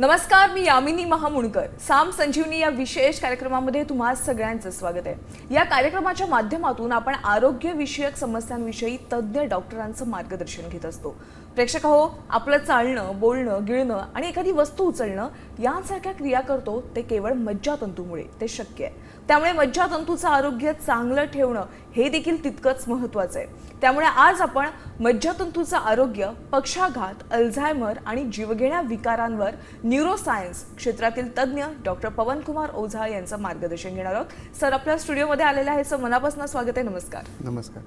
नमस्कार मी यामिनी महामुणकर. साम संजीवनी या विशेष कार्यक्रमामध्ये तुम्हा सगळ्यांचं स्वागत आहे. या कार्यक्रमाच्या माध्यमातून आपण आरोग्यविषयक समस्यांविषयी तज्ज्ञ डॉक्टरांचं मार्गदर्शन घेत असतो. प्रेक्षक हो आपलं चालणं बोलणं गिळणं आणि एखादी वस्तू उचलणं यांसारख्या क्रिया करतो ते केवळ मज्जातंतूमुळे ते शक्य आहे. त्यामुळे मज्जातंतूचं आरोग्य चांगलं ठेवणं हे देखील तितकंच महत्वाचं आहे. त्यामुळे आज आपण मज्जातंतूचं आरोग्य पक्षाघात अल्झायमर आणि जीवघेण्या विकारांवर न्यूरोसायन्स क्षेत्रातील तज्ज्ञ डॉक्टर पवनकुमार ओझा यांचं मार्गदर्शन घेणार आहोत. सर आपल्या स्टुडिओमध्ये आलेलं आहे. सर मनापासून स्वागत आहे. नमस्कार. नमस्कार.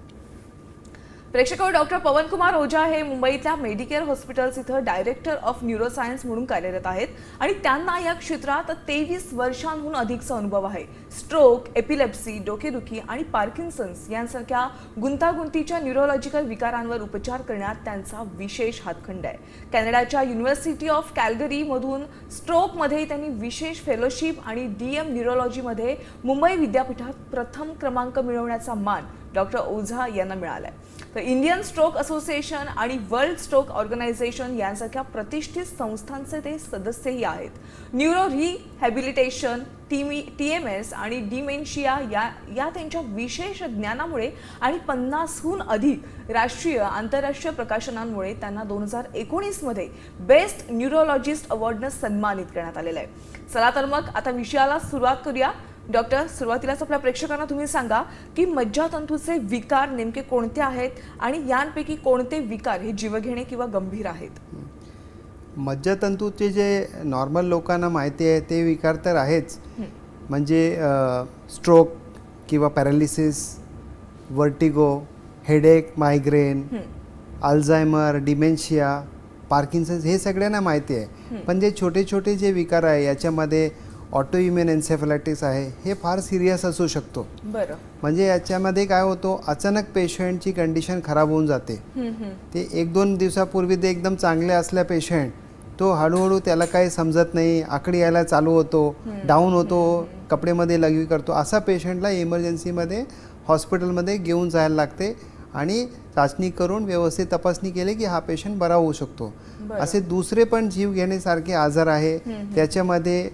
प्रेक्षक हो, डॉक्टर पवनकुमार ओझा हे मुंबईतल्या मेडिकेअर हॉस्पिटल्स इथं डायरेक्टर ऑफ न्यूरोसायन्स म्हणून कार्यरत आहेत आणि त्यांना या क्षेत्रात तेवीस वर्षांहून अधिकचा अनुभव आहे. स्ट्रोक एपिलेप्सी डोकेदुखी आणि पार्किन्सन्स यांसारख्या गुंतागुंतीच्या न्यूरोलॉजिकल विकारांवर उपचार करण्यात त्यांचा विशेष हातखंड आहे. कॅनडाच्या युनिव्हर्सिटी ऑफ कॅल्गरीमधून स्ट्रोकमध्ये त्यांनी विशेष फेलोशिप आणि डी एम न्यूरोलॉजीमध्ये मुंबई विद्यापीठात प्रथम क्रमांक मिळवण्याचा मान डॉक्टर ओझा यांना मिळाला आहे तर इंडियन स्ट्रोक असोसिएशन आणि वर्ल्ड स्ट्रोक ऑर्गनायझेशन यांसारख्या प्रतिष्ठित संस्थांचे ते सदस्यही आहेत. Neuro rehabilitation टीमी T M S आणि डिमेन्शिया या या त्यांच्या विशेष ज्ञानामुळे आणि पन्नासहून अधिक राष्ट्रीय आंतरराष्ट्रीय प्रकाशनांमुळे त्यांना दोन हजार एकोणीसमध्ये बेस्ट न्यूरोलॉजिस्ट अवॉर्डनं सन्मानित करण्यात आलेलं आहे. चला तर मग आता विषयाला सुरुवात करूया. डॉक्टर सुरुवातीलाच आपल्या प्रेक्षकांना तुम्ही सांगा की मज्जातंतूचे विकार नेमके कोणते आहेत आणि यांपैकी कोणते विकार हे जीवघेणे किंवा गंभीर आहेत? मज्जातंतूचे जे नॉर्मल लोकांना माहिती आहे ते विकार तर आहेच. म्हणजे स्ट्रोक किंवा paralysis vertigo headache migraine Alzheimer dementia Parkinson's हे सगळ्यांना माहिती आहे. पण जे छोटे छोटे जे विकार आहे याच्यामध्ये ऑटो इम्युन एन्सेफलायटिस आहे हे फार सिरियस असू शकतो. बरं. म्हणजे याच्यामध्ये काय होतो अचानक पेशंटची कंडिशन खराब होऊन जाते. ते एक दोन दिवसापूर्वी ते एकदम चांगले असल्या पेशंट तो हळूहळू त्याला काही समजत नाही आकडी यायला चालू होतो डाऊन होतो कपडेमध्ये लघवी करतो असा पेशंटला इमर्जन्सीमध्ये हॉस्पिटलमध्ये घेऊन जायला लागते आणि चाचणी करून व्यवस्थित तपासणी केली की हा पेशंट बरा होऊ शकतो. असे दुसरे पण जीव घेण्यासारखे आजार आहे त्याच्यामध्ये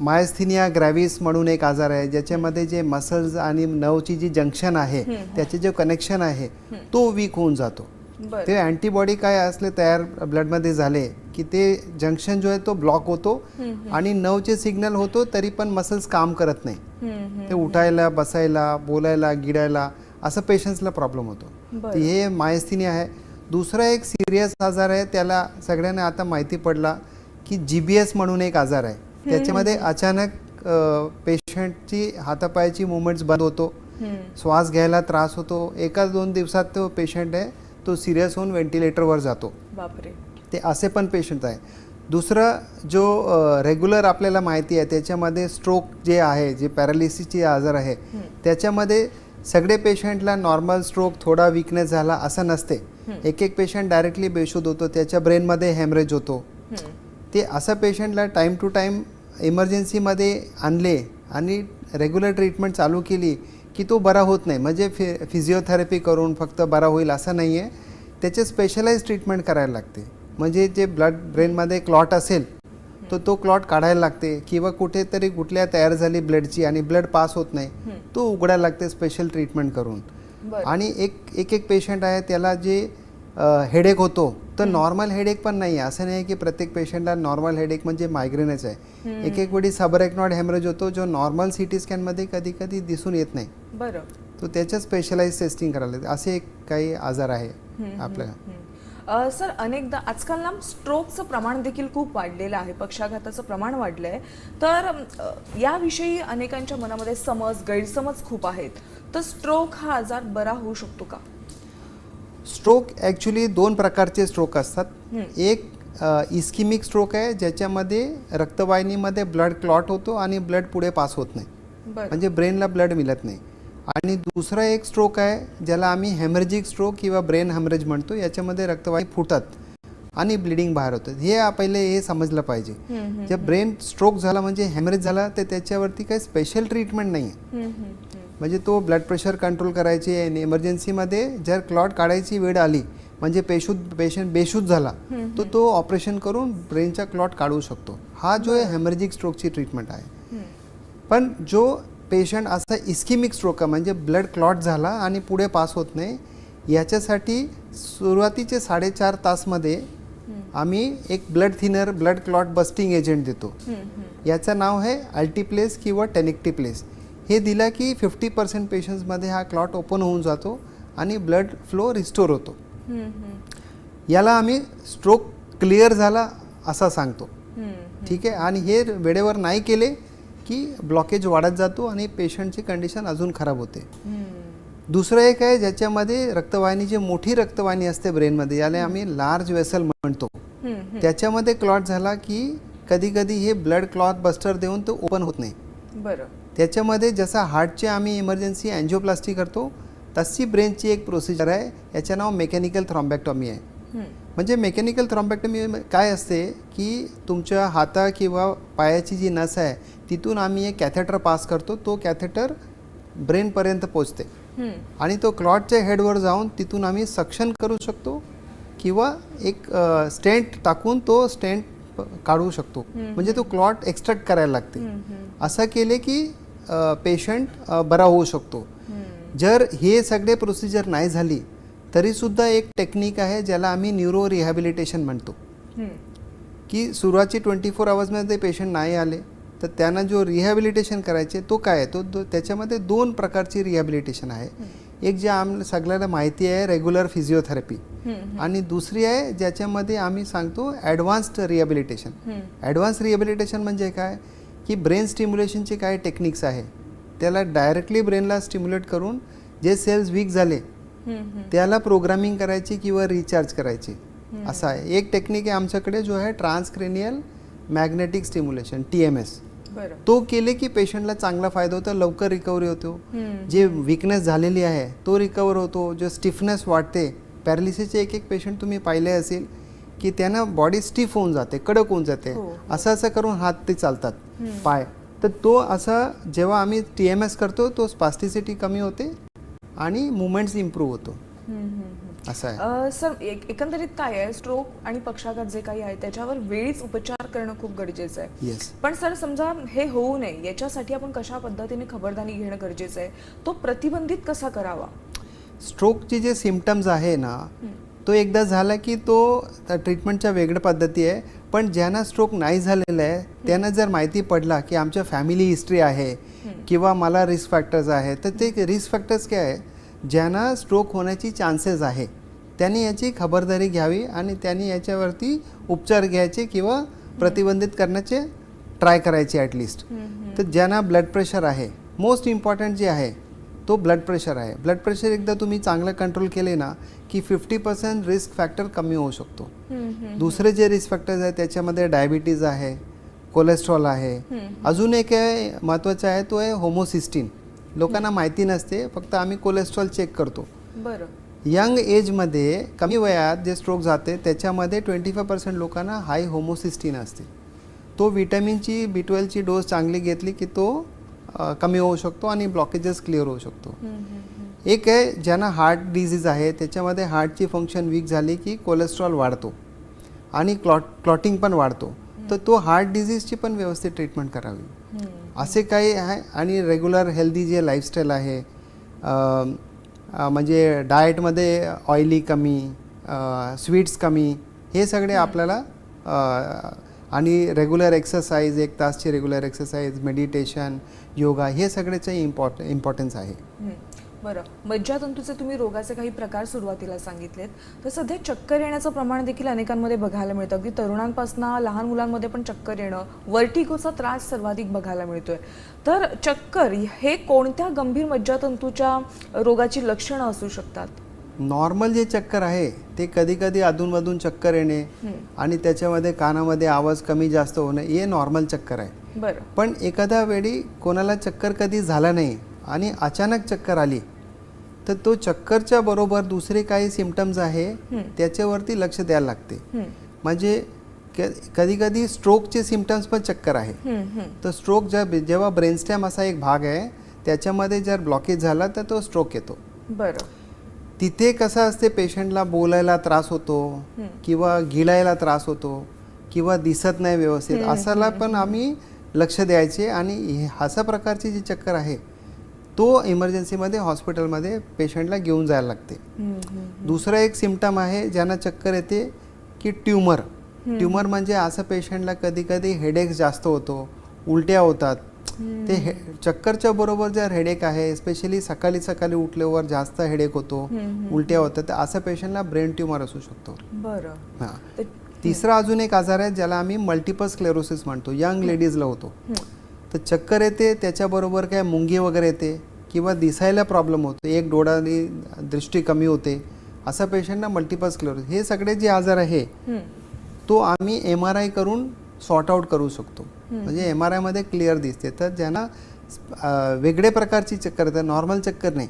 मायस्थिनिया ग्रॅव्हिस म्हणून एक आजार आहे ज्याच्यामध्ये जे मसल्स आणि नवची जी जंक्शन आहे त्याचे जे कनेक्शन आहे तो वीक होऊन जातो. ते अँटीबॉडी काय असले तयार ब्लडमध्ये झाले की ते जंक्शन जो आहे तो ब्लॉक होतो आणि नवचे सिग्नल होतो तरी पण मसल्स काम करत नाही. ते उठायला बसायला बोलायला गिडायला असं पेशंट्सला प्रॉब्लेम होतो. हे मायस्थीनिया आहे. दुसरा एक सिरियस आजार आहे त्याला सगळ्यांना आता माहिती पडला की जी बी एस म्हणून एक आजार आहे. त्याच्यामध्ये अचानक पेशंटची हातापायाची मुवमेंट्स बंद होतो. श्वास घ्यायला त्रास होतो. एका दोन दिवसात तो पेशंट आहे तो सिरियस होऊन व्हेंटिलेटरवर जातो. बापरे. ते असे पण पेशंट आहे. दुसरं जो रेग्युलर आपल्याला माहिती आहे त्याच्यामध्ये स्ट्रोक जे आहे जे पॅरालिसिसचे आजार आहे त्याच्यामध्ये सगळे पेशंटला नॉर्मल स्ट्रोक थोडा विकनेस झाला असं नसते. एक एक पेशंट डायरेक्टली बेशुद्ध होतो त्याच्या ब्रेनमध्ये हॅमरेज होतो. ते असं पेशंटला टाईम टू टाईम इमर्जन्सीमध्ये आणले आणि रेग्युलर ट्रीटमेंट चालू केली की तो बरा होत नाही. म्हणजे फि फिजिओथेरपी करून फक्त बरा होईल असं नाही आहे त्याचे स्पेशलाइज ट्रीटमेंट करायला लागते. म्हणजे जे ब्लड ब्रेनमध्ये क्लॉट असेल तर तो क्लॉट काढायला लागते किंवा कुठेतरी कुठल्या तयार झाली ब्लडची आणि ब्लड पास होत नाही तो उघडायला लागते स्पेशल ट्रीटमेंट करून. आणि एक एक एक पेशंट आहे त्याला जे हेडेक होतो तर नॉर्मल हेडेक पण नाही आहे असं नाही की प्रत्येक पेशंटला नॉर्मल हेडेक म्हणजे मायग्रेनच आहे. एक एक वेळी सबरेक्नॉड हेमरेज होतो जो नॉर्मल सी टी स्कॅनमध्ये कधी कधी दिसून येत नाही. बरं. तो त्याच्या स्पेशलाइज टेस्टिंग करायला असे एक काही आजार आहे आपल्या हम्म. अ, सर अनेकदा आजकाल ना स्ट्रोकचं प्रमाण देखील खूप वाढलेलं आहे. पक्षाघाताचं प्रमाण वाढलं आहे तर याविषयी अनेकांच्या मनामध्ये समज गैरसमज खूप आहेत. तर स्ट्रोक हा आजार बरा होऊ शकतो का? स्ट्रोक ॲक्च्युली दोन प्रकारचे स्ट्रोक असतात. एक इस्किमिक स्ट्रोक आहे ज्याच्यामध्ये रक्तवाहिनीमध्ये ब्लड क्लॉट होतो आणि ब्लड पुढे पास होत नाही. म्हणजे ब्रेनला ब्लड मिळत नाही. आणि दुसरा एक स्ट्रोक आहे ज्याला आम्ही हेमरेजिक स्ट्रोक किंवा ब्रेन हेमरेज म्हणतो याच्यामध्ये रक्तवाहिनी फुटतात आणि ब्लिडिंग बाहेर होतं. हे पहिले हे समजलं पाहिजे. जर ब्रेन स्ट्रोक झाला म्हणजे हेमरेज झाला तर त्याच्यावरती काही स्पेशल ट्रीटमेंट नाही आहे. म्हणजे तो ब्लड प्रेशर कंट्रोल करायची आणि इमर्जन्सीमध्ये जर क्लॉट काढायची वेळ आली म्हणजे पेशूत पेशंट बेशुद्ध झाला तर तो ऑपरेशन करून ब्रेनचा क्लॉट काढू शकतो. हा जो आहे हेमरेजिक स्ट्रोकची ट्रीटमेंट आहे. पण जो पेशंट असा इस्किमिक स्ट्रोक आहे म्हणजे ब्लड क्लॉट झाला आणि पुढे पास होत नाही याच्यासाठी सुरुवातीचे साडेचार तासमध्ये आम्ही एक blood thinner blood clot busting agent देतो. याचं नाव आहे अल्टिप्लेस किंवा टेनिक्टिप्लेस हे दिलं की फिफ्टी पर्सेंट पेशंट्समध्ये हा क्लॉट ओपन होऊन जातो आणि ब्लड फ्लो रिस्टोर होतो. याला आम्ही स्ट्रोक क्लिअर झाला असा सांगतो. ठीक आहे? आणि हे वेळेवर नाही केले की ब्लॉकेज वाढत जातो आणि पेशंटची कंडिशन अजून खराब होते. दुसरं एक आहे ज्याच्यामध्ये रक्तवाहिनी जी मोठी रक्तवाहिनी असते ब्रेनमध्ये याला आम्ही लार्ज वेसल म्हणतो. त्याच्यामध्ये क्लॉट झाला की कधी कधी हे ब्लड क्लॉट बस्टर देऊन तो ओपन होत नाही. बरं. त्याच्यामध्ये जसा हार्टची आम्ही इमर्जन्सी अँजिओप्लास्टी करतो तशी ब्रेनची एक प्रोसिजर आहे. याचं नाव मेकॅनिकल थ्रॉम्बॅक्टॉमी आहे. म्हणजे मेकॅनिकल थ्रॉम्बॅक्टमी काय असते की तुमच्या हाता किंवा पायाची जी नस आहे तिथून आम्ही एक कॅथेटर पास करतो. तो कॅथेटर ब्रेनपर्यंत पोचते. आणि तो क्लॉटच्या हेडवर जाऊन तिथून आम्ही सक्शन करू शकतो किंवा एक स्टेंट टाकून तो स्टेंट काढू शकतो. म्हणजे तो क्लॉट एक्स्ट्रॅक्ट करायला लागते. असं केले की पेशंट बरा होऊ शकतो. जर हे सगळे प्रोसिजर नाही झाली तरीसुद्धा एक टेक्निक आहे ज्याला आम्ही न्यूरो रिहॅबिलिटेशन म्हणतो की सुरुवातची ट्वेंटी फोर आवर्समध्ये पेशंट नाही आले तर त्यांना जो रिहॅबिलिटेशन करायचे तो काय आहे? तो त्याच्यामध्ये दोन प्रकारची रिहॅबिलिटेशन आहे. एक जे आम सगळ्याला माहिती आहे रेग्युलर फिजिओथेरपी आणि दुसरी आहे ज्याच्यामध्ये आम्ही सांगतो ॲडव्हान्स्ड रिहॅबिलिटेशन ॲडव्हान्स रिहॅबिलिटेशन म्हणजे काय? की ब्रेन स्टिम्युलेशनचे काय टेक्निक्स आहे. त्याला डायरेक्टली ब्रेनला स्टिम्युलेट करून जे सेल्स वीक झाले त्याला प्रोग्रामिंग करायची किंवा रिचार्ज करायची. असं आहे. एक टेक्निक आहे आमच्याकडे जो आहे transcranial magnetic stimulation T M S तो केले की पेशंटला चांगला फायदा होतो लवकर रिकव्हरी होतो. जे विकनेस झालेली आहे तो रिकवर होतो. जो स्टिफनेस वाढते पॅरालिसिसचे एक एक पेशंट तुम्ही पाहिले असेल की त्यांना बॉडी स्टिफ होऊन जाते कडक होऊन जाते. हो. असं असं करून हात ते चालतात पाय. तर तो असा जेव्हा आम्ही टी एम एस करतो तो स्पास्टिसिटी कमी होते आणि मुवमेंट्स इम्प्रूव्ह होतो. असं आहे. सर एक- एकंदरीत काय आहे? स्ट्रोक आणि पक्षाघात जे काही आहे त्याच्यावर वेळीच उपचार करणं खूप गरजेचं आहे. येस पण सर समजा हे होऊ नये याच्यासाठी आपण कशा पद्धतीने खबरदारी घेणं गरजेचं आहे? तो प्रतिबंधित कसा करावा? स्ट्रोकचे जे सिमटम्स आहे ना तो एकदा झाला की तो ट्रीटमेंटच्या वेगळ्या पद्धती आहे. पण ज्यांना स्ट्रोक नाही झालेला आहे त्यांना जर माहिती पडला की आमच्या फॅमिली हिस्ट्री आहे किंवा मला रिस्क फॅक्टर्स आहे तर ते रिस्क फॅक्टर्स काय आहे? ज्यांना स्ट्रोक होण्याची चान्सेस आहे त्यांनी याची खबरदारी घ्यावी आणि त्यांनी याच्यावरती उपचार घ्यायचे किंवा प्रतिबंधित करण्याचे ट्राय करायचे ॲटलिस्ट तर ज्यांना ब्लड प्रेशर आहे मोस्ट इम्पॉर्टंट जे आहे तो ब्लड प्रेशर आहे. ब्लड प्रेशर एकदा तुम्ही चांगलं कंट्रोल केले ना की फिफ्टी पर्सेंट रिस्क फॅक्टर कमी होऊ शकतो. दुसरे जे रिस्क फॅक्टर्स आहेत त्याच्यामध्ये डायबिटीज आहे कोलेस्ट्रॉल आहे. अजून एक महत्त्वाचं आहे तो आहे होमोसिस्टीन लोकांना माहिती नसते फक्त आम्ही कोलेस्ट्रॉल चेक करतो. बरं. यंग एजमध्ये कमी वयात जे स्ट्रोक जाते त्याच्यामध्ये ट्वेंटी फाय पर्सेंट लोकांना हाय होमोसिस्टीन असते. तो विटॅमिनची बी ट्वेल्वची डोस चांगली घेतली की तो कमी होऊ शकतो आणि ब्लॉकेजेस क्लिअर होऊ शकतो. एक आहे ज्यांना हार्ट डिझीज आहे त्याच्यामध्ये हार्टची फंक्शन वीक झाली की कोलेस्ट्रॉल वाढतो आणि क्लॉट क्लॉटिंग पण वाढतो. तर तो हार्ट डिझीजची पण व्यवस्थित ट्रीटमेंट करावी. असे काही आहे आणि रेग्युलर हेल्दी जे लाईफस्टाईल आहे म्हणजे डाएटमध्ये ऑइली कमी स्वीट्स कमी हे सगळे आपल्याला आणि रेग्युलर एक्सरसाइज एक तासची रेग्युलर एक्सरसाइज मेडिटेशन योगा हे सगळ्याचं इम्पॉर्ट इम्पॉर्टन्स आहे. बरं. मज्जातंतूचे तुम्ही रोगाचे काही प्रकार सुरुवातीला सांगितलेत. तर सध्या चक्कर येण्याचं प्रमाण देखील अनेकांमध्ये बघायला मिळतं. अगदी तरुणांपासून लहान मुलांमध्ये पण चक्कर येणं वर्टिकोचा त्रास सर्वाधिक बघायला मिळतोय. तर चक्कर हे कोणत्या गंभीर मज्जातंतूच्या रोगाची लक्षणं असू शकतात? नॉर्मल जे चक्कर आहे ते कधी कधी अधूनमधून चक्कर येणे आणि त्याच्यामध्ये कानामध्ये आवाज कमी जास्त होणे हे नॉर्मल चक्कर आहे. पण एखाद्या वेळी कोणाला चक्कर कधी झाला नाही आणि अचानक चक्कर आली तर तो चक्करच्या बरोबर दुसरे काही सिमटम्स आहे त्याच्यावरती लक्ष द्यायला लागते. म्हणजे कधी कधी स्ट्रोकचे सिमटम्स पण चक्कर आहे. तर स्ट्रोक जर जेव्हा ब्रेनस्टॅम असा एक भाग आहे त्याच्यामध्ये जर ब्लॉकेज झाला तर तो स्ट्रोक येतो. बरं. तिथे कसं असते पेशंटला बोलायला त्रास होतो किंवा गिळायला त्रास होतो किंवा दिसत नाही व्यवस्थित असाला पण आम्ही लक्ष द्यायचे आणि हे- अशा प्रकारची जी चक्कर आहे तो इमर्जन्सीमध्ये हॉस्पिटलमध्ये पेशंटला घेऊन जायला लागते. दुसरं एक सिमटम आहे ज्यांना चक्कर येते की ट्यूमर. ट्यूमर म्हणजे असं पेशंटला कधी कधी हेडेक जास्त होतो उलट्या होतात ते हे चक्करच्या बरोबर जर हेडेक आहे स्पेशली सकाळी सकाळी उठल्यावर जास्त हेडेक होतो उलट्या होतात तर असं पेशंटला ब्रेन ट्यूमर असू शकतो. बरं. हां. तिसरा अजून एक आजार आहे ज्याला आम्ही मल्टिपल स्क्लेरोसिस म्हणतो यंग लेडीजला होतो. तर चक्कर येते त्याच्याबरोबर काय मुंगी वगैरे येते किंवा दिसायला प्रॉब्लेम होतो एक डोळ्यानी दृष्टी कमी होते असा पेशंटना मल्टिपल स्क्लेरोसिस हे सगळे जे आजार आहे. तो आम्ही एम आर आय करून सॉर्ट आऊट करू शकतो. म्हणजे एम आर आयमध्ये क्लिअर दिसते. तर ज्यांना वेगळे प्रकारची चक्कर येते नॉर्मल चक्कर नाही.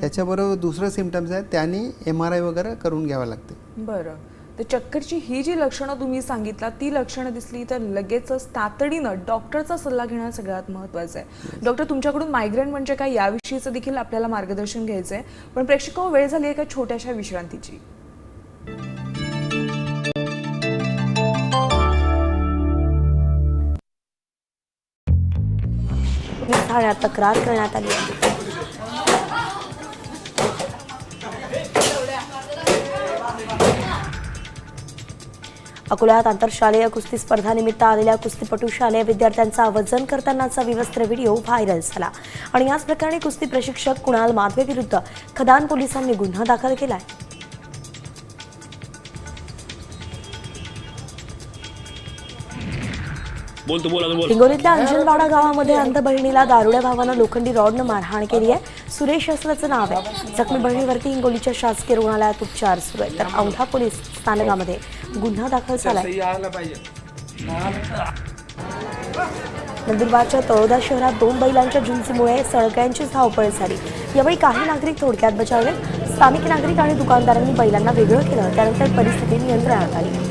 त्याच्याबरोबर दुसरं सिमटम्स आहेत त्यांनी एम आर आय वगैरे करून घ्यावं लागते. बरं. तर चक्करची ही जी लक्षणं तुम्ही सांगितला ती लक्षणं दिसली तर लगेचच तातडीनं डॉक्टरचा सल्ला घेणं सगळ्यात महत्त्वाचं आहे. डॉक्टर तुमच्याकडून मायग्रेन म्हणजे काय याविषयीचं देखील आपल्याला मार्गदर्शन घ्यायचं आहे पण प्रेक्षक वेळ झाली आहे एका छोट्याशा विश्रांतीची? ठाण्यात तक्रार करण्यात आली. आहे अकोल्यात आंतरशालेय कुस्ती स्पर्धानिमित्त आलेल्या कुस्तीपटू शालेय विद्यार्थ्यांचा वजन करतानाचा विवस्त्र व्हिडिओ व्हायरल झाला. आणि याच प्रकरणी कुस्ती प्रशिक्षक कुणाल माधवे विरुद्ध खदान पोलिसांनी गुन्हा दाखल केला आहे बोल अजून बोल. हिंगोलीतल्या अंजनवाडा गावामध्ये अंध बहिणीला दारुड्या भावानं लोखंडी रॉडनं मारहाण केली आहे. सुरेश असल्याचं नाव आहे. जखमी बहिणीवरती हिंगोलीच्या शासकीय रुग्णालयात उपचार सुरू आहेत. तर औंढा पोलीस स्थानकामध्ये गुन्हा दाखल झालाय नंदुरबारच्या तळोदा शहरात दोन बैलांच्या झुंजीमुळे सळक्यांची धावपळ झाली. यावेळी काही नागरिक थोडक्यात बचावले स्थानिक नागरिक आणि दुकानदारांनी बैलांना वेगळं केलं. त्यानंतर परिस्थिती नियंत्रणात आली.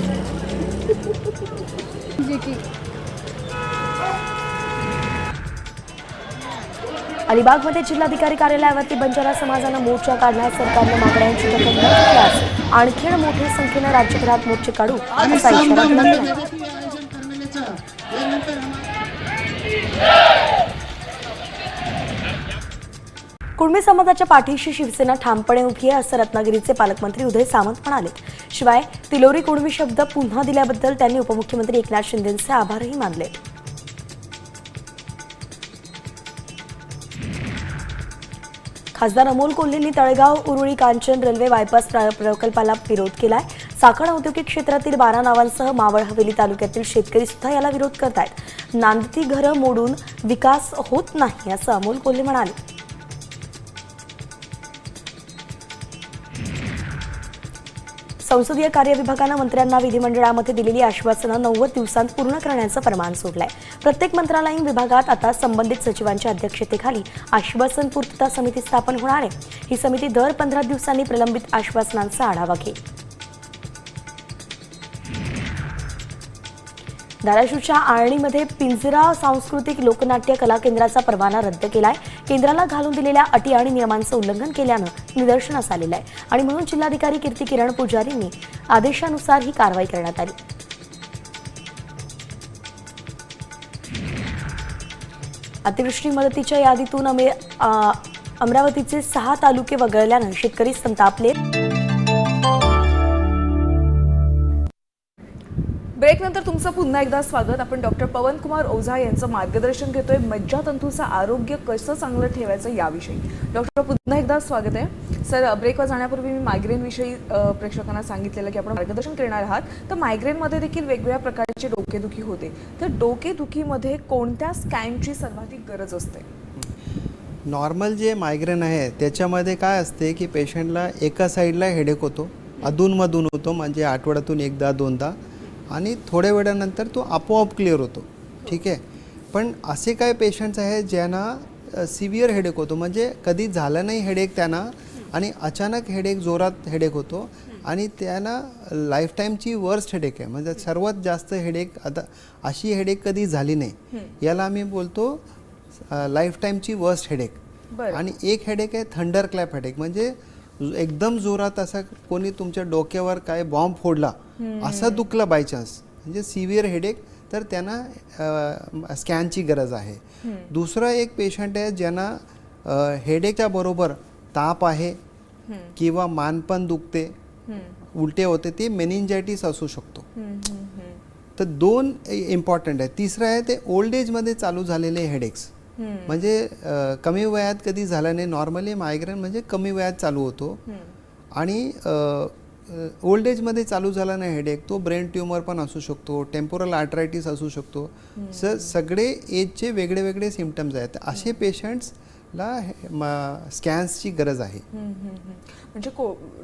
अलिबागमध्ये जिल्हाधिकारी कार्यालयावरती बंजारा समाजानं मोर्चा काढला सरकारनं मागण्यांची दखल न घेतल्यास आणखी मोठ्या संख्येनं राज्यभरात मोर्चे काढू असा इशारा गेला कुणबी समाजाच्या पाठीशी शिवसेना ठामपणे उभी आहे असं रत्नागिरीचे पालकमंत्री उदय सामंत म्हणाले. शिवाय तिलोरी कुणबी शब्द पुन्हा दिल्याबद्दल त्यांनी उपमुख्यमंत्री एकनाथ शिंदेचे आभारही मानले. खासदार अमोल कोल्हेंनी तळेगाव उरुळी कांचन रेल्वे बायपास प्रकल्पाला विरोध केलाय. साखर औद्योगिक क्षेत्रातील बारा नावांसह मावळ हवेली तालुक्यातील शेतकरी सुद्धा याला विरोध करतायत. नांदती घरं मोडून विकास होत नाही असं अमोल कोल्हे म्हणाले. संसदीय कार्य विभागानं मंत्र्यांना विधिमंडळामध्ये दिलेली आश्वासनं नव्वद दिवसांत पूर्ण करण्याचं प्रमाण सोडलंय. प्रत्येक मंत्रालयीन विभागात आता संबंधित सचिवांच्या अध्यक्षतेखाली आश्वासन पूर्तता समिती स्थापन होणार आहे. ही समिती दर पंधरा दिवसांनी प्रलंबित आश्वासनांचा आढावा घेईल. धाराशिवच्या आळणीमध्ये पिंजरा सांस्कृतिक लोकनाट्य कला केंद्राचा परवाना रद्द केलाय. केंद्राला घालून दिलेल्या अटी आणि नियमांचं उल्लंघन केल्यानं निदर्शनास आलेलं आहे. आणि म्हणून जिल्हाधिकारी कीर्ती किरण पुजारींनी आदेशानुसार ही कारवाई करण्यात आली. अतिवृष्टी मदतीच्या यादीतून अमे अमरावतीचे सहा तालुके वगळल्यानं शेतकरी संतापले. ब्रेकनंतर तुमचं पुन्हा एकदा स्वागत. आपण डॉक्टर पवन कुमार ओझा यांचं मार्गदर्शन घेतोय. मज्जातंतूचं आरोग्य कसं चांगलं ठेवायचं याविषयी. डॉक्टर पुन्हा एकदा स्वागत आहे. सर ब्रेकवर जाण्यापूर्वी मी मायग्रेनविषयी प्रेक्षकांना सांगितलेलं की आपण मार्गदर्शन करणार आहात. तर मायग्रेनमध्ये देखील वेगवेगळ्या प्रकारची डोकेदुखी होते. तर डोकेदुखीमध्ये कोणत्या स्कॅनची सर्वाधिक गरज असते? नॉर्मल जे मायग्रेन आहे त्याच्यामध्ये काय असते की पेशंटला एका साईडला हेडेक होतो. अधूनमधून होतो म्हणजे आठवड्यातून एकदा दोनदा. आणि थोड्या वेळानंतर तो आपोआप क्लिअर होतो. ठीक आहे? पण असे काय पेशंट्स आहेत ज्यांना सिव्हिअर हेडेक होतो. म्हणजे कधी झालं नाही हेडेक त्यांना आणि अचानक हेडेक जोरात हेडेक होतो आणि त्यांना लाईफटाईमची वर्स्ट हेडेक आहे. म्हणजे सर्वात जास्त हेडेक आता अशी हेडेक कधी झाली नाही. याला आम्ही बोलतो लाईफ टाईमची वर्स्ट हेडेक. आणि एक हेडेक आहे थंडर क्लॅप हेडेक. म्हणजे एकदम जोरात असा कोणी तुमच्या डोक्यावर काय बॉम्ब फोडला असं दुखलं बाय चान्स म्हणजे सिव्हिअर हेडेक तर त्यांना स्कॅनची गरज आहे. दुसरा एक पेशंट आहे ज्यांना हेडेकच्या बरोबर ताप आहे किंवा मान पण दुखते उलटे होते ते मेनिंजायटिस असू शकतो. तर दोन इम्पॉर्टंट आहे. तिसरं आहे ते ओल्ड एजमध्ये चालू झालेले हेडेक्स म्हणजे कमी वयात कधी झालं नाही नॉर्मली मायग्रेन म्हणजे कमी वयात चालू होतो. आणि ओल्ड एजमध्ये चालू झाला नाही हेडेक तो ब्रेन ट्युमर पण असू शकतो टेम्पोरल आर्ट्रायटिस असू शकतो. स सगळे एजचे वेगळे वेगळे सिमटम्स आहेत. असे पेशंट्सला स्कॅन्सची गरज आहे. म्हणजे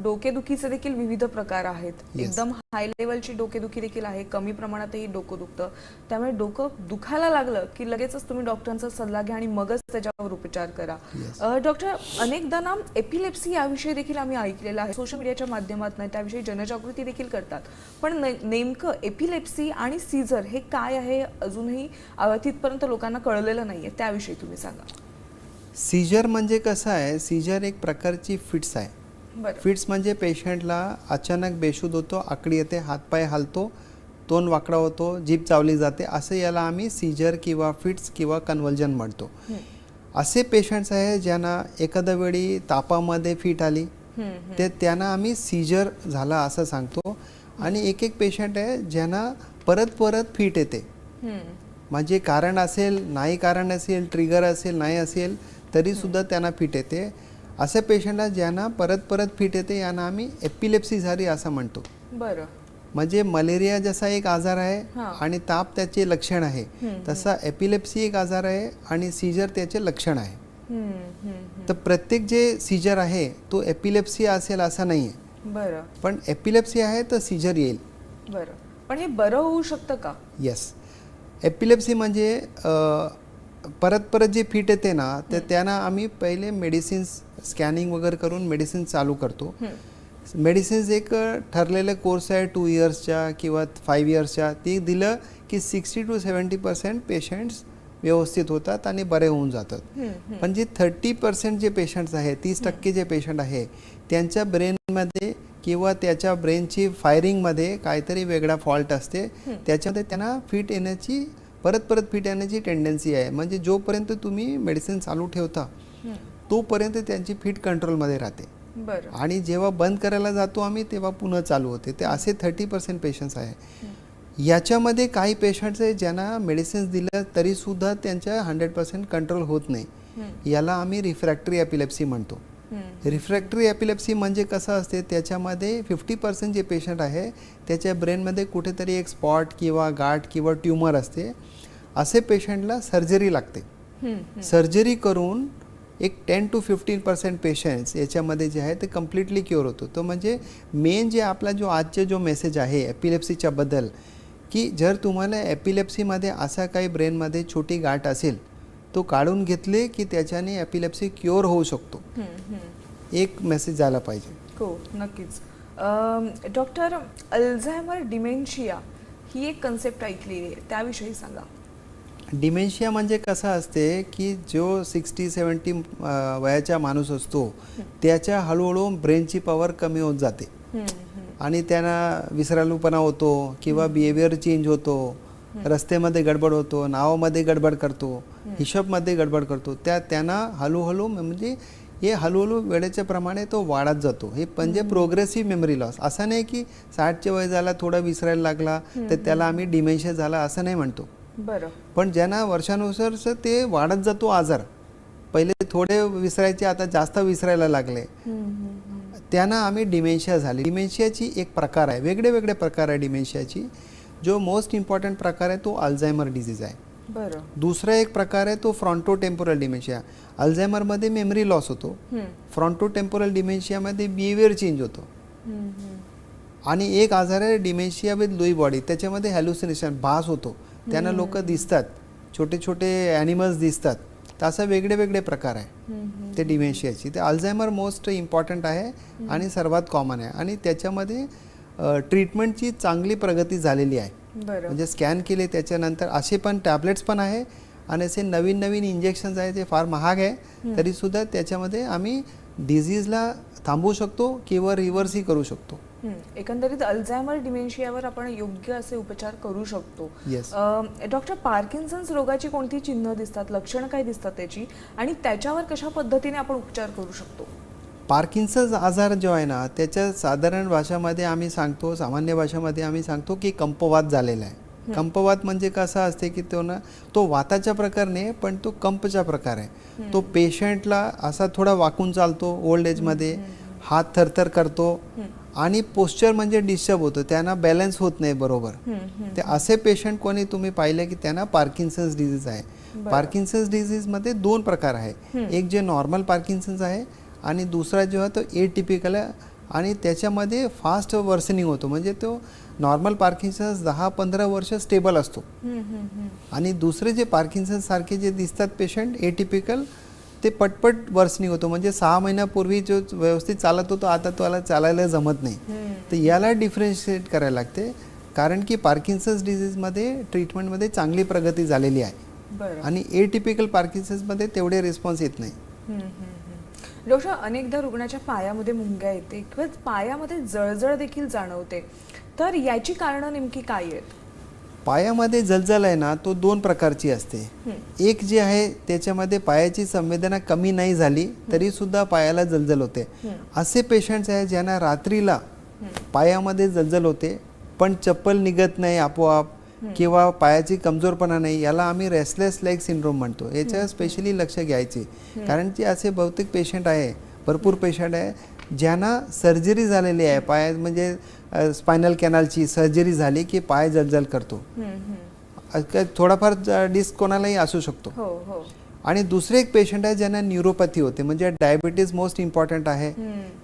डोकेदुखीचे देखील विविध प्रकार आहेत. एकदम हाय लेवलची डोकेदुखी देखील आहे. कमी प्रमाणातही डोकं दुखतं. त्यामुळे डोकं दुखायला लागलं की लगेचच तुम्ही डॉक्टरांचा सल्ला घ्या आणि मगच त्याच्यावर उपचार करा. डॉक्टर अनेकदा ना एपिलेप्सी याविषयी देखील आम्ही ऐकलेलं आहे. सोशल मीडियाच्या माध्यमातून त्याविषयी जनजागृती देखील करतात. पण नेमकं एपिलेप्सी आणि सीझर हे काय आहे अजूनही तिथपर्यंत लोकांना कळलेलं नाहीये. त्याविषयी तुम्ही सांगा. सीजर म्हणजे कसं आहे? सीजर एक प्रकारची फिट्स आहे. फिट्स म्हणजे पेशंटला अचानक बेशुद्ध होतो आकडी येते हातपाय हालतो तोंड वाकडा होतो जीभ चावली जाते असं याला आम्ही सीजर किंवा फिट्स किंवा कन्व्हल्जन म्हणतो. असे पेशंट्स आहे ज्यांना एखाद्या वेळी तापामध्ये फिट आली ते त्यांना आम्ही सीजर झाला असं सांगतो. आणि एक एक पेशंट आहे ज्यांना परत परत फिट येते. म्हणजे कारण असेल नाही कारण असेल ट्रिगर असेल नाही असेल तरीसुद्धा त्यांना फिट येते. अशा पेशंटला ज्यांना परत परत फिट येते यांना आम्ही एपिलेप्सी झाली असं म्हणतो. बरं. म्हणजे मलेरिया जसा एक आजार आहे. आणि ताप त्याचे लक्षण आहे तसा एपिलेप्सी एक आजार आहे आणि सीजर त्याचे लक्षण आहे. तर प्रत्येक जे सीजर आहे तो एपिलेप्सी असेल असा नाही आहे. बरं. पण एपिलेप्सी आहे तर सीजर येईल. बरं. पण हे बरं होऊ शकतं का? येस एपिलेप्सी म्हणजे परत परत जे फिट येते ना तर त्यांना आम्ही पहिले मेडिसिन्स स्कॅनिंग वगैरे करून मेडिसिन चालू करतो. मेडिसिन्स एक ठरलेले कोर्स आहे टू इयर्सच्या किंवा फाईव्ह इयर्सच्या ती दिलं की sixty two seventy percent patients व्यवस्थित होतात आणि बरे होऊन जातात. पण जे थर्टी पर्सेंट जे पेशंट्स आहे तीस टक्के जे पेशंट आहे त्यांच्या ब्रेनमध्ये किंवा त्याच्या ब्रेनची फायरिंगमध्ये काहीतरी वेगळा फॉल्ट असते. त्याच्यामध्ये त्यांना फिट येण्याची परत परत फिट येण्याची टेंडन्सी आहे. म्हणजे जोपर्यंत तुम्ही मेडिसिन चालू ठेवता तोपर्यंत त्यांची फिट कंट्रोलमध्ये राहते. आणि जेव्हा बंद करायला जातो आम्ही तेव्हा पुन्हा चालू होते. ते असे थर्टी पर्सेंट पेशंट्स आहे. याच्यामध्ये काही पेशंट्स आहे ज्यांना मेडिसिन्स दिलं तरीसुद्धा त्यांच्या हंड्रेड पर्सेंट कंट्रोल होत नाही. याला आम्ही रिफ्रॅक्टरी एपिलेप्सी म्हणतो. रिफ्रॅक्टरी एपिलेप्सी म्हणजे कसं असते? त्याच्यामध्ये फिफ्टी पर्सेंट जे पेशंट आहे त्याच्या ब्रेनमध्ये कुठेतरी एक स्पॉट किंवा गाठ किंवा ट्युमर असते. असे पेशंटला सर्जरी लागते. सर्जरी करून एक ten two fifteen percent patients याच्यामध्ये जे आहे ते कम्प्लिटली क्युअर होतो. तो म्हणजे मेन जे आपला जो आजचे जो मेसेज आहे एपिलेप्सीच्या बद्दल की जर तुम्हाला एपिलेप्सीमध्ये असा काही ब्रेनमध्ये छोटी गाठ असेल तो काढून घेतले की त्याच्याने एपिलेप्सी क्युअर होऊ शकतो. एक मेसेज झाला पाहिजे. हो नक्कीच. डॉक्टर अल्झायमर डिमेन्शिया ही एक कन्सेप्ट ऐकलेली आहे. त्याविषयी सांगा. डिमेन्शिया म्हणजे कसं असते की जो सिक्स्टी सेवन्टी वयाचा माणूस असतो त्याच्या हळूहळू ब्रेनची पॉवर कमी होत जाते. आणि त्यांना विसरालूपणा होतो किंवा बिहेवियर चेंज होतो. रस्त्यामध्ये गडबड होतो नावामध्ये गडबड करतो हिशोबमध्ये गडबड करतो त्या त्यांना हळूहळू म्हणजे हे हळूहळू वेळेच्या प्रमाणे तो वाढत जातो. हे म्हणजे प्रोग्रेसिव्ह मेमरी लॉस असं नाही की साठच्या वय झाला थोडा विसरायला लागला तर त्याला आम्ही डिमेन्शिया झाला असं नाही म्हणतो. बरं. पण ज्यांना वर्षानुसार ते वाढत जातो आजार पहिले थोडे विसरायचे आता जास्त विसरायला लागले. त्यांना आम्ही डिमेन्शिया झाली. डिमेन्शियाची एक प्रकार आहे वेगळे वेगळे प्रकार आहे डिमेन्शियाची जो मोस्ट इम्पॉर्टंट प्रकार आहे तो अल्झायमर डिझीज आहे. बरं. दुसरा एक प्रकार आहे तो फ्रॉन्टो टेम्पोरल डिमेन्शिया अल्झायमरमध्ये मेमरी लॉस होतो. फ्रॉन्टो टेम्पोरल डिमेन्शियामध्ये बिहेवियर चेंज होतो. आणि एक आजार आहे डिमेन्शिया विथ लुई बॉडी त्याच्यामध्ये हॅल्युसिनेशन भास होतो. त्यांना लोक दिसतात. छोटे छोटे ॲनिमल्स दिसतात. तर असं वेगळे वेगळे प्रकार आहे. ते डिमेन्शियाची ते अल्झायमर मोस्ट इम्पॉर्टंट आहे आणि सर्वात कॉमन आहे. आणि त्याच्यामध्ये ट्रीटमेंटची चांगली प्रगती झालेली आहे. म्हणजे स्कॅन केले त्याच्यानंतर असे पण टॅबलेट्स पण आहे आणि असे नवीन नवीन इंजेक्शन्स आहे ते फार महाग आहे. तरीसुद्धा त्याच्यामध्ये आम्ही डिझीजला थांबवू शकतो किंवा रिव्हर्सही करू शकतो. एकंदरीत अल्झायमर डिमेन्शियावर आपण योग्य असे उपचार करू शकतो. Yes. डॉक्टर पार्किन्सन्स रोगाची कोणती चिन्ह दिसतात? लक्षणं काय दिसतात त्याची? आणि त्याच्यावर कशा पद्धतीने आपण उपचार करू शकतो? पार्किन्सन्स आजार जो आहे ना त्याच्या साधारण भाषामध्ये आम्ही सांगतो सामान्य भाषेमध्ये आम्ही सांगतो की कंपवात झालेला आहे. कंपवात म्हणजे कसं असते की तो ना तो वाताच्या प्रकार नाही पण तो कंपचा प्रकार आहे. तो पेशंटला असा थोडा वाकून चालतो ओल्ड एजमध्ये हात थरथर करतो आणि पोस्चर म्हणजे डिस्टर्ब होतो त्यांना बॅलन्स होत नाही बरोबर. ते असे पेशंट कोणी तुम्ही पाहिले की त्यांना पार्किन्सन्स डिझीज आहे. पार्किन्सन्स डिझीजमध्ये दोन प्रकार आहे. एक जे नॉर्मल पार्किन्सन्स आहे आणि दुसरा जो आहे तो ए टिपिकल आहे. आणि त्याच्यामध्ये फास्ट वर्सनिंग होतो. म्हणजे तो नॉर्मल पार्किन्सन्स दहा पंधरा वर्ष स्टेबल असतो. आणि दुसरे जे पार्किन्सन्स सारखे जे दिसतात पेशंट ए टिपिकल ते पटपट वर्सनिंग होतो. म्हणजे सहा महिन्यापूर्वी जो व्यवस्थित चालत होतो आता त्याला चालायला जमत नाही. तर याला डिफरन्शिएट करायला लागते. कारण की पार्किन्सन्स डिझीजमध्ये ट्रीटमेंटमध्ये चांगली प्रगती झालेली आहे. आणि ए टिपिकल पार्किन्सन्समध्ये तेवढे रिस्पॉन्स येत नाही. डॉक्टर अनेकदा रुग्णाच्या पायामध्ये मुंग्या येते किंवा पायामध्ये जळजळ देखील जाणवते. तर याची कारणं नेमकी काय आहेत? पायामध्ये जलजल आहे ना तो दोन प्रकारची असते. एक जे आहे त्याच्यामध्ये पायाची संवेदना कमी नाही झाली तरी सुद्धा पायाला जलजल होते. असे पेशंट्स आहे ज्यांना रात्रीला पायामध्ये जलजल होते पण चप्पल निघत नाही आपोआप. किंवा पायाची कमजोरपणा नाही याला आम्ही रेस्टलेस लेग सिंड्रोम म्हणतो. याच्यावर स्पेशली लक्ष घ्यायचे. कारण की असे बहुतेक पेशंट आहे भरपूर पेशंट आहे ज्यांना सर्जरी झालेली आहे. पाय म्हणजे स्पायनल कॅनलची सर्जरी झाली की पाय जलजल करतो. थोडाफार डिस्क कोणालाही असू शकतो. हो हो. आणि दुसरे एक पेशंट आहे ज्यांना न्यूरोपॅथी होते म्हणजे डायबिटीज मोस्ट इम्पॉर्टंट आहे.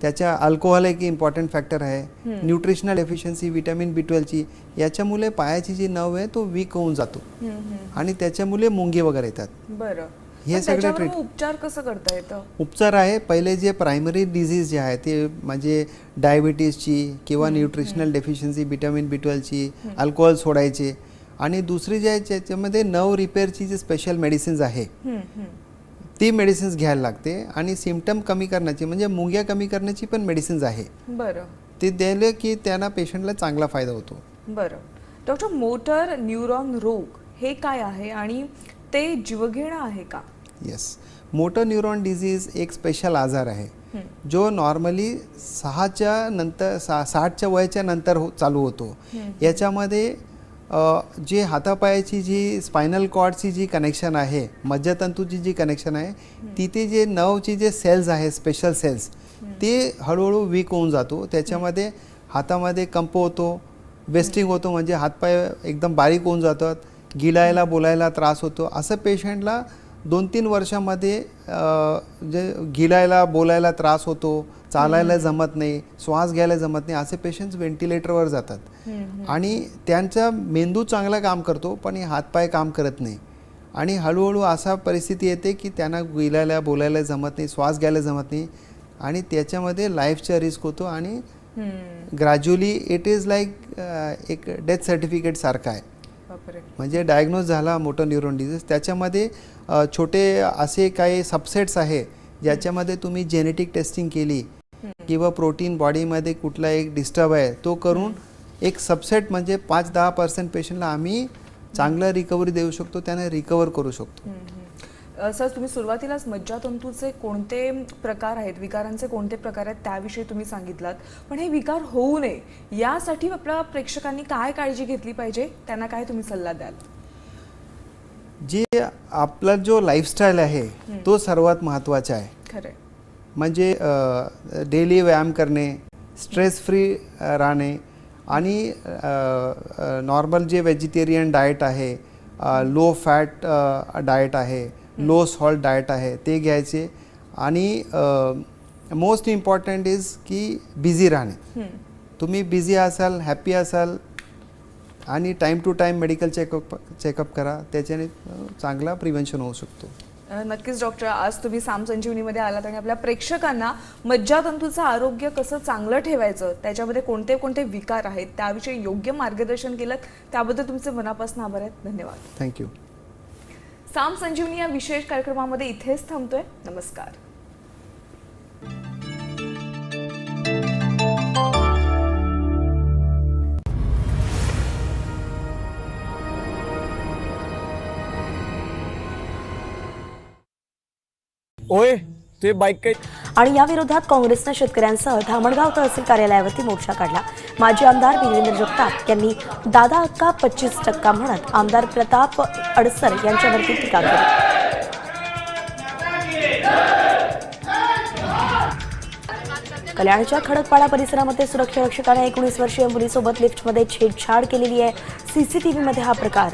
त्याच्या अल्कोहोल एक इम्पॉर्टंट फॅक्टर आहे. न्यूट्रिशनल एफिशियन्सी विटॅमिन बी ट्वेल्वची याच्यामुळे पायाची जी नव आहे तो वीक होऊन जातो. आणि त्याच्यामुळे मुंगे वगैरे येतात. बरं. हे सगळे मग उपचार कसं करता येतं? उपचार आहे. पहिले जे प्रायमरी डिझीज जे आहे ते म्हणजे डायबिटीजची किंवा न्यूट्रिशनल डेफिशियन्सी विटॅमिन बी ट्वेल्वची अल्कोहोल सोडायचे आणि दुसरी जे आहे त्याच्यामध्ये नव रिपेअरची जी स्पेशल मेडिसिन्स आहे. ती मेडिसिन्स घ्यायला लागते आणि सिमटम कमी करण्याची म्हणजे मुंग्या कमी करण्याची पण मेडिसिन्स आहे. बरं. ते द्यायला की त्यांना पेशंटला चांगला फायदा होतो. बरं. डॉक्टर मोटर न्यूरॉन रोग हे काय आहे आणि ते जीवघेणं आहे का? येस मोटर न्यूरॉन डिझीज एक स्पेशल आजार आहे. जो नॉर्मली सहाच्या नंतर सा साठच्या वयाच्या नंतर हो चालू होतो. याच्यामध्ये जे हातापायाची जी स्पायनल कॉर्डची जी कनेक्शन आहे मज्जातंतूची जी कनेक्शन आहे तिथे जे नवची जे सेल्स आहे स्पेशल सेल्स ते हळूहळू वीक होऊन जातो. त्याच्यामध्ये हातामध्ये कंप होतो वेस्टिंग होतो म्हणजे हातपाय एकदम बारीक होऊन जातात गिळायला बोलायला त्रास होतो. असं पेशंटला दोन तीन वर्षामध्ये जे गिळायला बोलायला त्रास होतो चालायला जमत नाही श्वास घ्यायला जमत नाही असे पेशंट्स व्हेंटिलेटरवर जातात. आणि त्यांचा मेंदू चांगला काम करतो पण हातपाय काम करत नाही. आणि हळूहळू असा परिस्थिती येते की त्यांना गिळायला बोलायला जमत नाही श्वास घ्यायला जमत नाही. आणि त्याच्यामध्ये लाईफचा रिस्क होतो आणि. ग्रॅज्युअली इट इज लाईक एक डेथ सर्टिफिकेट सारखं आहे. म्हणजे डायग्नोज झाला मोटर न्यूरोन डिझीज त्याच्यामध्ये छोटे असे काही सबसेट्स आहे ज्याच्यामध्ये तुम्ही जेनेटिक टेस्टिंग केली किंवा प्रोटीन बॉडीमध्ये कुठला एक डिस्टर्ब आहे तो करून एक सबसेट म्हणजे पाच दहा पर्सेंट पेशंटला आम्ही चांगलं रिकव्हरी देऊ शकतो त्यांना रिकवर करू शकतो. सर तुम्ही सुरुवातीलाच मज्जातंतूचे कोणते प्रकार आहेत विकारांचे कोणते प्रकार आहेत त्याविषयी तुम्ही सांगितलात. पण हे विकार होऊ नये यासाठी आपल्या प्रेक्षकांनी काय काळजी घेतली पाहिजे त्यांना काय तुम्ही सल्ला द्याल? जे आपला जो लाईफस्टाईल आहे तो सर्वात महत्त्वाचा आहे. खरंय. म्हणजे डेली व्यायाम करणे स्ट्रेस फ्री राहणे आणि नॉर्मल जे व्हेजिटेरियन डाएट आहे लो फॅट डाएट आहे लो सॉल्ट डाएट आहे ते घ्यायचे. आणि मोस्ट इम्पॉर्टंट इज की बिझी राहणे. तुम्ही बिझी असाल हॅपी असाल आणि time to time medical checkup checkup करा. त्याच्याने चांगला प्रिव्हेन्शन होऊ शकतो. नक्कीच डॉक्टर आज तुम्ही साम संजीवनीमध्ये आलात आणि आपल्या प्रेक्षकांना मज्जातंतूचं आरोग्य कसं चांगलं ठेवायचं त्याच्यामध्ये कोणते कोणते विकार आहेत त्याविषयी योग्य मार्गदर्शन केलं त्याबद्दल तुमचे मनापासून आभार आहेत. धन्यवाद. थँक्यू साम संजीवनी या विशेष कार्यक्रमामध्ये इथेच थांबतोय. नमस्कार. ओय ते बाईक काही आणि या विरोधात काँग्रेसनं शेतकऱ्यांसह धामणगाव तहसील कार्यालयावरती मोर्चा काढला. माजी आमदार वीरेंद्र जगताप यांनी दादा हक्का पच्चीस टक्का म्हणत आमदार प्रताप अडसर यांच्यावरती टीका केली. कल्याणच्या खडकपाडा परिसरामध्ये सुरक्षा रक्षकाने एकोणीस वर्षीय मुलीसोबत लिफ्टमध्ये छेडछाड केलेली आहे. सीसीटीव्हीमध्ये हा प्रकार